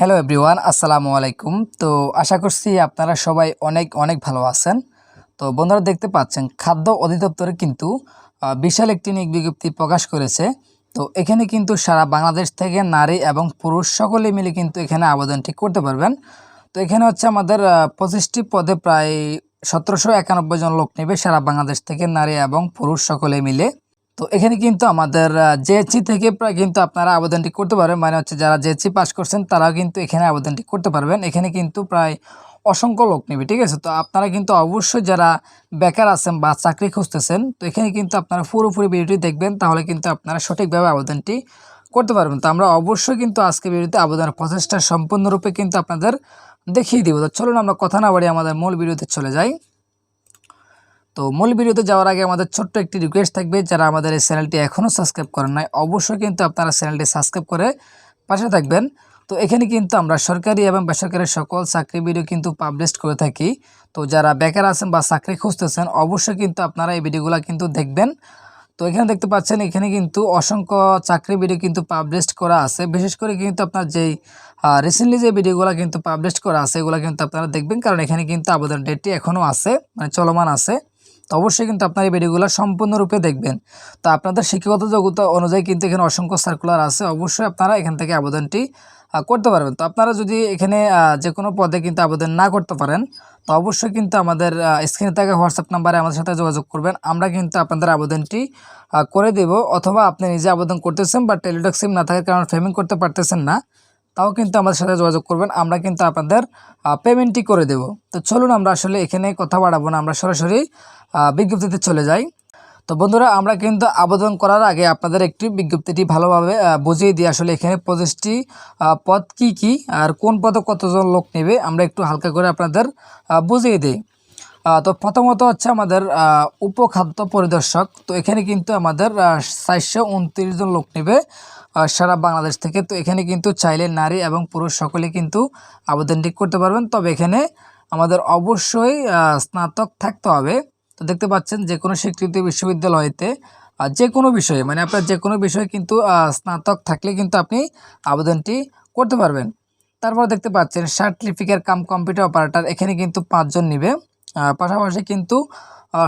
Hello everyone আসসালামু আলাইকুম তো আশা করছি আপনারা সবাই অনেক অনেক ভালো আছেন। তো বন্ধুরা দেখতে পাচ্ছেন, খাদ্য অধিদপ্তরে কিন্তু বিশাল একটি নিয়োগ বিজ্ঞপ্তি প্রকাশ করেছে। তো এখানে কিন্তু সারা বাংলাদেশ থেকে নারী এবং পুরুষ সকলে মিলে কিন্তু এখানে আবেদনটি করতে পারবেন। তো এখানে হচ্ছে আমাদের পঁচিশটি পদে প্রায় সতেরোশো একানব্বই জন লোক নেবে সারা বাংলাদেশ থেকে নারী এবং পুরুষ সকলে মিলে। তো এখানে কিন্তু আমাদের জেএসসি থেকে প্রায় কিন্তু আপনারা আবেদনটি করতে পারবেন। মানে হচ্ছে যারা জেএসসি পাস করছেন, তারাও কিন্তু এখানে আবেদনটি করতে পারবেন। এখানে কিন্তু প্রায় অসংখ্য লোক নেবে, ঠিক আছে? তো আপনারা কিন্তু অবশ্যই যারা বেকার আছেন বা চাকরি খুঁজতেছেন, তো এখানে কিন্তু আপনারা পুরোপুরি ভিডিওটি দেখবেন, তাহলে কিন্তু আপনারা সঠিকভাবে আবেদনটি করতে পারবেন। তো আমরা অবশ্যই কিন্তু আজকে ভিডিওতে আবেদনের প্রচেষ্টা সম্পূর্ণরূপে কিন্তু আপনাদের দেখিয়ে দিব। তো চলুন আমরা কথা না বাড়ি আমাদের মূল ভিডিওতে চলে যাই। তো মূল ভিডিওতে যাওয়ার আগে আমাদের ছোট্ট একটি রিকোয়েস্ট থাকবে, যারা আমাদের এই চ্যানেলটি এখনও সাবস্ক্রাইব করেন নাই, অবশ্যই কিন্তু আপনারা চ্যানেলটি সাবস্ক্রাইব করে পাশে থাকবেন। তো এখানে কিন্তু আমরা সরকারি এবং বেসরকারি সকল চাকরি ভিডিও কিন্তু পাবলিশ করে থাকি। তো যারা বেকার আছেন বা চাকরি খুঁজতেছেন, অবশ্যই কিন্তু আপনারা এই ভিডিওগুলো কিন্তু দেখবেন। তো এখানে দেখতে পাচ্ছেন, এখানে কিন্তু অসংখ্য চাকরি ভিডিও কিন্তু পাবলিশ করা আছে। বিশেষ করে কিন্তু আপনার যেই রিসেন্টলি যে ভিডিওগুলো কিন্তু পাবলিশ করা আছে, এগুলো কিন্তু আপনারা দেখবেন, কারণ এখানে কিন্তু আবেদন ডেটটি এখনও আছে মানে চলমান আছে। তো অবশ্যই কিন্তু আপনার এই ভিডিওগুলো সম্পূর্ণরূপে দেখবেন। তো আপনাদের শিক্ষাগত যোগ্যতা অনুযায়ী কিন্তু এখানে অসংখ্য সার্কুলার আছে, অবশ্যই আপনারা এখান থেকে আবেদনটি করতে পারবেন। তো আপনারা যদি এখানে যে কোনো পদে কিন্তু আবেদন না করতে পারেন, তো অবশ্যই কিন্তু আমাদের স্ক্রিনে থাকা হোয়াটসঅ্যাপ নাম্বারে আমাদের সাথে যোগাযোগ করবেন। আমরা কিন্তু আপনাদের আবেদনটি করে দেব, অথবা আপনি নিজে আবেদন করতেছেন বা টেলিটক সিম না থাকার কারণে পেমেন্ট করতে পারতেছেন না। তাও কিন্তু আমাদের সাথে যোগাযোগ করবেন। আমরা কিন্তু আপনাদের পেমেন্টটি করে দেব। তো চলুন আমরা আসলে এখানে কথা বাড়াবো না, আমরা সরাসরি বিজ্ঞপ্তিতে চলে যাই। তো বন্ধুরা, আমরা কিন্তু আবেদন করার আগে আপনাদের একটি বিজ্ঞপ্তিটি ভালোভাবে বুঝিয়ে দিই। আসলে এখানে পঁচিশটি পদ কি কি আর কোন পদে কতজন লোক নেবে, আমরা একটু হালকা করে আপনাদের বুঝিয়ে দিই। তো প্রথমত হচ্ছে আমাদের উপখাদ্য পরিদর্শক। তো এখানে কিন্তু আমাদের চারশো উনত্রিশ জন লোক নেবে। সারা বাংলাদেশ থেকে, তো এখানে কিন্তু চাইলে নারী এবং পুরুষ সকলে কিন্তু আবেদনটি করতে পারবেন। তবে এখানে আমাদের অবশ্যই স্নাতক থাকতে হবে। তো দেখতে পাচ্ছেন যে কোনো স্বীকৃত বিশ্ববিদ্যালয়তে যে কোনো বিষয়ে মানে আপনার যে কোনো বিষয়ে কিন্তু স্নাতক থাকলে কিন্তু আপনি আবেদনটি করতে পারবেন। তারপর দেখতে পাচ্ছেন, সার্টিফিকেট কাম কম্পিউটার অপারেটর, এখানে কিন্তু পাঁচজন নিবে। পাশাপাশি কিন্তু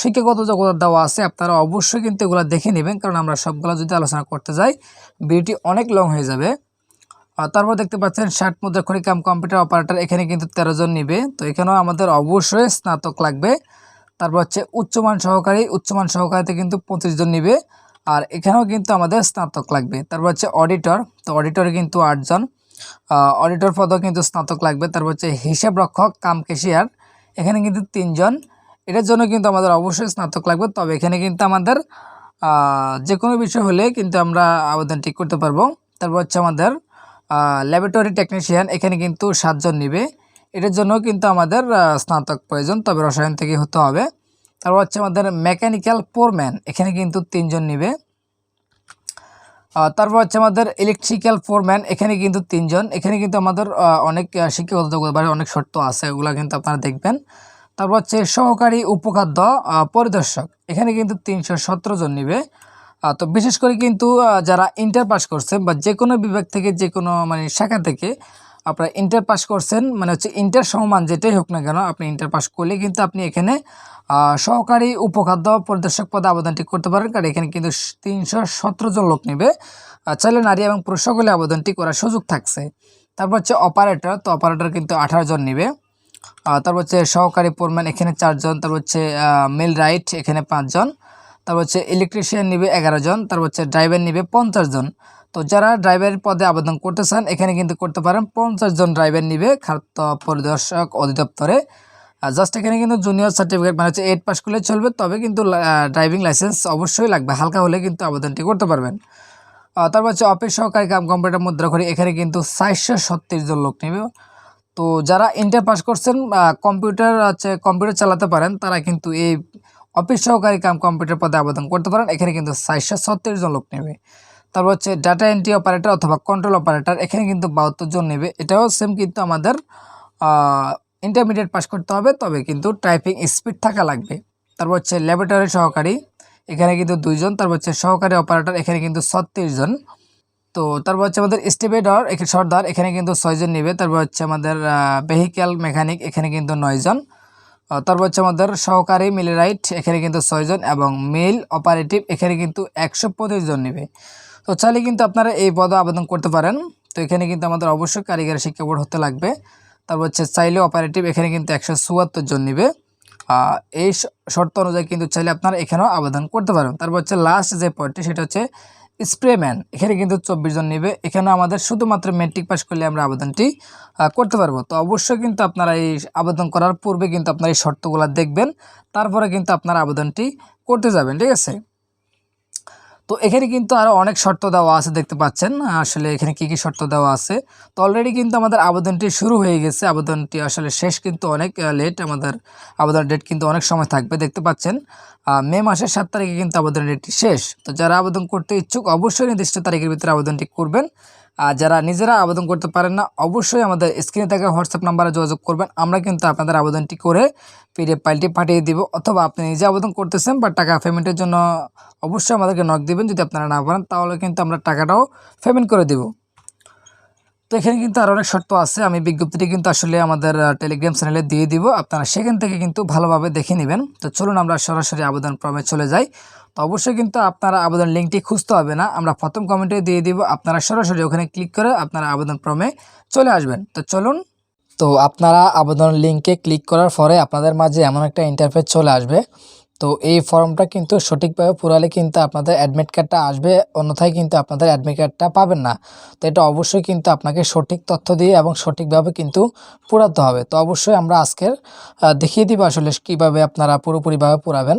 শিক্ষাগত যোগ্যতা দেওয়া আছে, আপনারা অবশ্যই কিন্তু এগুলো দেখে নেবেন, কারণ আমরা সবগুলো যদি আলোচনা করতে যাই, ভিডিওটি অনেক লং হয়ে যাবে। তারপর দেখতে পাচ্ছেন, ষাট মুদ্রা খনি কাম কম্পিউটার অপারেটর, এখানে কিন্তু তেরো জন নিবে। তো এখানেও আমাদের অবশ্যই স্নাতক লাগবে। তারপর হচ্ছে উচ্চমান সহকারী, উচ্চমান সহকারীতে কিন্তু পঁচিশ জন নিবে, আর এখানেও কিন্তু আমাদের স্নাতক লাগবে। তারপর হচ্ছে অডিটর তো অডিটরে কিন্তু আটজন। অডিটর পদও কিন্তু স্নাতক লাগবে। তারপর হচ্ছে হিসাব রক্ষক কাম কেশিয়ার এখানে কিন্তু তিনজন। এটার জন্য কিন্তু আমাদের অবশ্যই স্নাতক লাগবে। তবে এখানে কিন্তু আমাদের যে কোনো বিষয় হলে কিন্তু আমরা আবেদন ঠিক করতে পারব। তারপর হচ্ছে আমাদের ল্যাবরেটরি টেকনিশিয়ান এখানে কিন্তু সাতজন নিবে। এটার জন্য কিন্তু আমাদের স্নাতক প্রয়োজন, তবে রসায়ন থেকে হতে হবে। তারপর হচ্ছে আমাদের মেকানিক্যাল পোরম্যান এখানে কিন্তু তিনজন নিবে। তারপর হচ্ছে আমাদের ইলেকট্রিক্যাল ফোরম্যান এখানে কিন্তু তিনজন। এখানে কিন্তু আমাদের অনেক শিক্ষাগত যোগ্যতা বা অনেক শর্ত আছে ওগুলো কিন্তু আপনারা দেখবেন। তারপর হচ্ছে সহকারী উপখাদ্য পরিদর্শক, এখানে কিন্তু তিনশো সতেরো জন নিবে। তো বিশেষ করে কিন্তু যারা ইন্টার পাস করছে বা যে কোনো বিভাগ থেকে যে কোনো মানে শাখা থেকে আপনারা ইন্টার পাস করছেন মানে হচ্ছে ইন্টার সমমান যেটাই হোক না কেন, আপনি ইন্টার পাস করলে কিন্তু আপনি এখানে সহকারী উপখাদ্য পরিদর্শক পদে আবেদনটি করতে পারেন, কারণ এখানে কিন্তু তিনশো সতেরো জন লোক নেবে। চাইলে নারী এবং পুরুষ আবেদনটি করার সুযোগ থাকছে। তারপর হচ্ছে অপারেটর তো অপারেটর কিন্তু আঠারো জন নেবে। তারপর হচ্ছে সহকারী পোরম্যান এখানে চারজন, তারপর হচ্ছে মিল রাইট এখানে পাঁচজন। তারপর হচ্ছে ইলেকট্রিশিয়ান নিবে এগারো জন, তারপর হচ্ছে ড্রাইভার নিবে পঞ্চাশ জন। তো যারা ড্রাইভারের পদে আবেদন করতে চান, এখানে কিন্তু করতে পারেন, পঞ্চাশ জন ড্রাইভার নিবে খাদ্য পরিদর্শক অধিদপ্তরে। জাস্ট এখানে কিন্তু জুনিয়র সার্টিফিকেট মানে হচ্ছে এইট পাস করলে চলবে, তবে কিন্তু ড্রাইভিং লাইসেন্স অবশ্যই লাগবে, হালকা হলে কিন্তু আবেদনটি করতে পারবেন। তারপর হচ্ছে অফিস সহকারী কাম কম্পিউটার মুদ্রা করি এখানে কিন্তু চারশো ছত্রিশ জন লোক নেবে। তো যারা ইন্টার পাস করছেন কম্পিউটার হচ্ছে কম্পিউটার চালাতে পারেন, তারা কিন্তু এই অফিস সহকারী কাম কম্পিউটার পদে আবেদন করতে পারেন, এখানে কিন্তু চারশো ছত্রিশ জন লোক নেবে। তারপর হচ্ছে ডাটা এন্ট্রি অপারেটর অথবা কন্ট্রোল অপারেটর এখানে কিন্তু বাহাত্তর জন নেবে। এটাও সেম কিন্তু আমাদের ইন্টারমিডিয়েট পাস করতে হবে, তবে কিন্তু টাইপিং স্পিড থাকা লাগবে। তারপর হচ্ছে ল্যাবরেটরি সহকারী, এখানে কিন্তু দুইজন, তারপর হচ্ছে সহকারী অপারেটর এখানে কিন্তু ছত্রিশ জন। তো তারপর হচ্ছে আমাদের স্টেবেডর এখানে সর্দার, এখানে কিন্তু ছয়জন নেবে। তারপর হচ্ছে আমাদের ভেহিক্যাল মেকানিক এখানে কিন্তু নয়জন তারপর হচ্ছে আমাদের সহকারী মিলিরাইট এখানে কিন্তু ছয়জন এবং মেল অপারেটিভ এখানে কিন্তু একশো পঁচিশ জন নেবে। তো চাইলে কিন্তু আপনারা এই পদে আবেদন করতে পারেন। তো এখানে কিন্তু আমাদের অবশ্যই কারিগরি শিক্ষা বোর্ড হতে লাগবে। তারপর হচ্ছে চাইলে অপারেটিভ এখানে কিন্তু একশো চুয়াত্তর জন নেবে। এই শর্ত অনুযায়ী কিন্তু চাইলে আপনারা এখানেও আবেদন করতে পারেন তারপর হচ্ছে লাস্ট যে পয়েন্টটি সেটা হচ্ছে স্প্রেম্যান এখানে কিন্তু চব্বিশ জন নেবে। এখানে আমাদের শুধুমাত্র মেট্রিক পাস করলে আমরা আবেদনটি করতে পারব। তো অবশ্যই কিন্তু আপনারা এই আবেদন করার পূর্বে কিন্তু আপনারা এই শর্তগুলো দেখবেন। তারপরে কিন্তু আপনারা আবেদনটি করতে যাবেন, ঠিক আছে? তো এখানে কিন্তু আরও অনেক শর্ত দেওয়া আছে, দেখতে পাচ্ছেন। আসলে এখানে কি কি শর্ত দেওয়া আছে? তো অলরেডি কিন্তু আমাদের আবেদনটি শুরু হয়ে গেছে। আবেদনটি আসলে শেষ কিন্তু অনেক লেট আমাদের আবেদন ডেট কিন্তু অনেক সময় থাকবে, দেখতে পাচ্ছেন। মে মাসের সাত তারিখে কিন্তু আবেদন ডেটটি শেষ। তো যারা আবেদন করতে ইচ্ছুক, অবশ্যই নির্দিষ্ট তারিখের ভিতরে আবেদনটি করবেন। আর যারা নিজেরা আবেদন করতে পারেন না, অবশ্যই আমাদের স্ক্রিনে থাকা হোয়াটসঅ্যাপ নাম্বারে যোগাযোগ করবেন। আমরা কিন্তু আপনাদের আবেদনটি করে পিডিএফ ফাইলটি পাঠিয়ে দিব, অথবা আপনি নিজে আবেদন করতেছেন বা টাকা পেমেন্টের জন্য অবশ্যই আমাদেরকে নক দেবেন। যদি আপনারা না পারেন, তাহলে কিন্তু আমরা টাকাটাও পেমেন্ট করে দেব। তো এখানে কিন্তু আরও অনেক শর্ত আছে। আমি বিজ্ঞপ্তিটি কিন্তু আসলে আমাদের টেলিগ্রাম চ্যানেলে দিয়ে দিব। আপনারা সেখান থেকে কিন্তু ভালোভাবে দেখে নেবেন। তো চলুন আমরা সরাসরি আবেদন ফর্মে চলে যাই। তো অবশ্যই কিন্তু আপনারা আবেদন লিঙ্কটি খুঁজতে হবে না। আমরা প্রথম কমেন্টে দিয়ে দিব। আপনারা সরাসরি ওখানে ক্লিক করে আপনারা আবেদন ফর্মে চলে আসবেন। তো চলুন। তো আপনারা আবেদন লিঙ্কে ক্লিক করার পরে আপনাদের মাঝে এমন একটা ইন্টারফেস চলে আসবে। তো এই ফর্মটা কিন্তু সঠিকভাবে পুরালে কিন্তু আপনাদের অ্যাডমিট কার্ডটা আসবে, অন্যথায় কিন্তু আপনাদের অ্যাডমিট কার্ডটা পাবেন না। তো এটা অবশ্যই কিন্তু আপনাকে সঠিক তথ্য দিয়ে এবং সঠিকভাবে কিন্তু পুরাতে হবে। তো অবশ্যই আমরা আজকের দেখিয়ে দিব আসলে কীভাবে আপনারা পুরোপুরিভাবে পুরাবেন।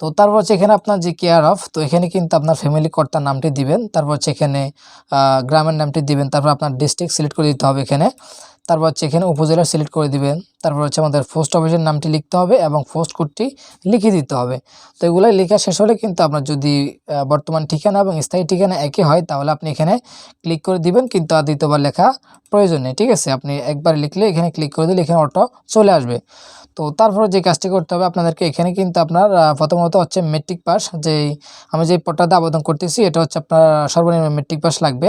তো তারপর হচ্ছে এখানে আপনার যে কেয়ার অফ তো এখানে কিন্তু আপনার ফ্যামিলি কর্তার নামটি দিবেন, তারপর হচ্ছে এখানে গ্রামের নামটি দিবেন, তারপর আপনার ডিস্ট্রিক্ট সিলেক্ট করে দিতে হবে এখানে। তারপর হচ্ছে এখানে উপজেলা সিলেক্ট করে দিবেন। তারপর হচ্ছে আমাদের পোস্ট অফিসের নামটি লিখতে হবে এবং পোস্ট কোডটি লিখে দিতে হবে। তো এগুলাই লেখা শেষ হলে কিন্তু আপনার যদি বর্তমান ঠিকানা এবং স্থায়ী ঠিকানা একই হয়, তাহলে আপনি এখানে ক্লিক করে দিবেন, কিন্তু আর দ্বিতীয়বার লেখা প্রয়োজন নেই, ঠিক আছে? আপনি একবার লিখলে এখানে ক্লিক করে দিলে এখানে অটো চলে আসবে। তো তারপরে যে কাজটি করতে হবে, আপনাদেরকে এখানে কিন্তু আপনার প্রথমত হচ্ছে মেট্রিক পাস যেই আমি যে পট্টাতে আবেদন করতেছি, এটা হচ্ছে আপনার সর্বনিম্ন মেট্রিক পাস লাগবে।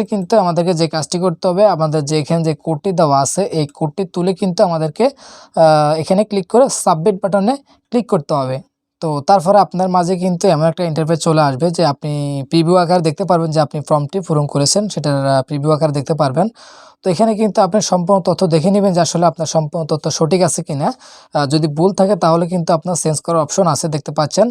শেষে কিন্তু আমাদেরকে যে কাজটি করতে হবে, আমাদের যে এখানে যে কোডটি দেওয়া আছে, এই কোডটি তুলে কিন্তু আমাদেরকে এখানে ক্লিক করে সাবমিট বাটনে ক্লিক করতে হবে। তো তারপরে আপনার মাঝে কিন্তু এমন একটা ইন্টারফেস চলে আসবে যে আপনি প্রিভিউ আকার দেখতে পারবেন যে আপনি ফর্মটি পূরণ করেছেন, সেটার প্রিভিউ আকার দেখতে পারবেন। তো এখানে কিন্তু আপনি সম্পূর্ণ তথ্য দেখে নেবেন যে আসলে আপনার সম্পূর্ণ তথ্য সঠিক আছে কি না যদি ভুল থাকে তাহলে কিন্তু আপনার চেঞ্জ করার অপশন আছে দেখতে পাচ্ছেন।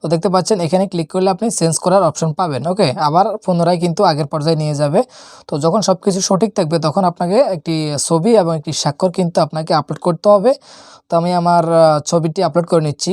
তো দেখতে পাচ্ছেন এখানে ক্লিক করলে আপনি চেঞ্জ করার অপশন পাবেন ওকে আবার পুনরায় কিন্তু আগের পর্যায়ে নিয়ে যাবে। তো যখন সব কিছু সঠিক থাকবে তখন আপনাকে একটি ছবি এবং একটি স্বাক্ষর কিন্তু আপনাকে আপলোড করতে হবে। তো আমি আমার ছবিটি আপলোড করে নিচ্ছি।